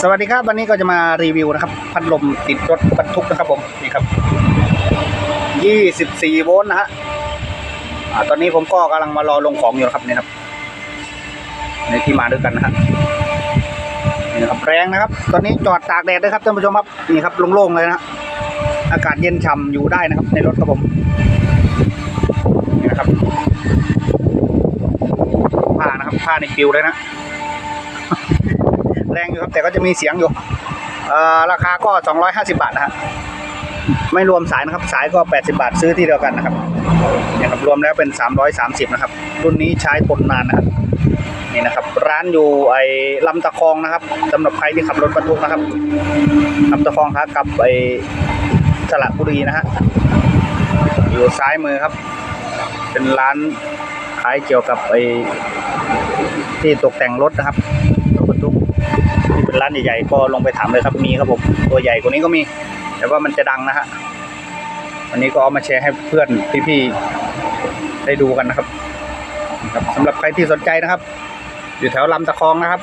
สวัสดีครับ วันนี้ก็จะมารีวิวนะครับ พัดลมติดรถบรรทุกนะครับผมนี่ครับ 24 โวลต์นะฮะอ่าตอนนี้ผมก็กำลังมารอลงของอยู่นะครับนี่ครับ ในที่มาด้วยกันนะฮะนี่นะครับแรงนะครับ ตอนนี้จอดตากแดดด้วยครับท่านผู้ชมครับนี่ครับโล่งๆเลยนะฮะอากาศเย็นฉ่ำอยู่ได้นะครับ ในรถครับผมนี่นะครับผ้านะครับผ้าในปิวเลยนะ แรงอยู่ครับแต่ก็จะมีเสียงอยู่เอ่อราคาก็ 250 บาทนะฮะไม่รวมสายนะครับ สายก็ 80 บาทซื้อที่เดียวกันนะครับเนี่ยครับรวมแล้วเป็น 330 นะครับ รุ่นนี้ใช้ทนนานนะครับนี่นะครับ ร้านอยู่ไอ้ลำตะคองนะครับสำหรับใครที่ขับรถบรรทุกนะครับลำตะคองครับกับไอ้สระบุรีนะฮะอยู่ซ้ายมือครับ เป็นร้านขายเกี่ยวกับไอ้ที่ตกแต่งรถนะครับ ที่เป็นร้านใหญ่ๆก็ลงไปถามเลยครับมีครับผมตัวใหญ่กว่านี้ก็มี แต่ว่ามันจะดังนะฮะวันนี้ก็เอามาแชร์ให้เพื่อนพี่ๆได้ดูกันนะครับนะครับสำหรับใครที่สนใจนะครับ อยู่แถวลำตะคองนะครับ